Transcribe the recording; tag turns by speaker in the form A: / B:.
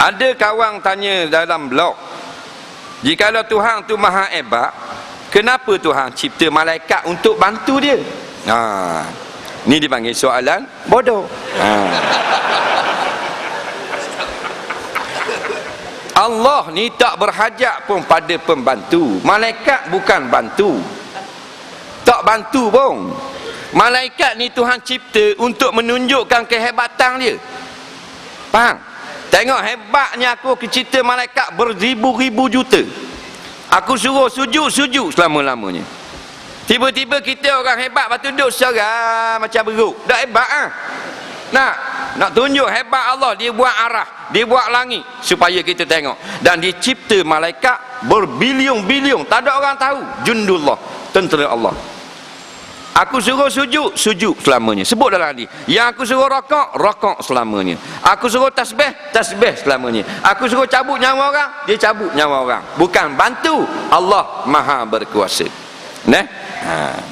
A: Ada kawan tanya dalam blog, jikalau Tuhan tu maha hebat, kenapa Tuhan cipta malaikat untuk bantu dia? Ha. Ni dipanggil soalan bodoh. Ha. Allah ni tak berhajat pun pada pembantu. Malaikat bukan bantu. Tak bantu pun. Malaikat ni Tuhan cipta untuk menunjukkan kehebatan dia. Faham? Tengok hebatnya aku cerita malaikat beribu-ribu juta. Aku suruh sujud, sujud selama-lamanya. Tiba-tiba kita orang hebat lepas duduk secara macam beruk. Tak hebat ah. Nak nak tunjuk hebat Allah dia buat arah, dia buat langit supaya kita tengok. Dan dia cipta malaikat berbilion-bilion, tak ada orang tahu. Jundullah, tentera Allah. Aku suruh sujud, sujud selamanya. Sebut dalam hadis. Yang aku suruh rokok, rokok selamanya. Aku suruh tasbih, tasbih selamanya. Aku suruh cabut nyawa orang, dia cabut nyawa orang. Bukan bantu. Allah Maha berkuasa. Nah. Ha.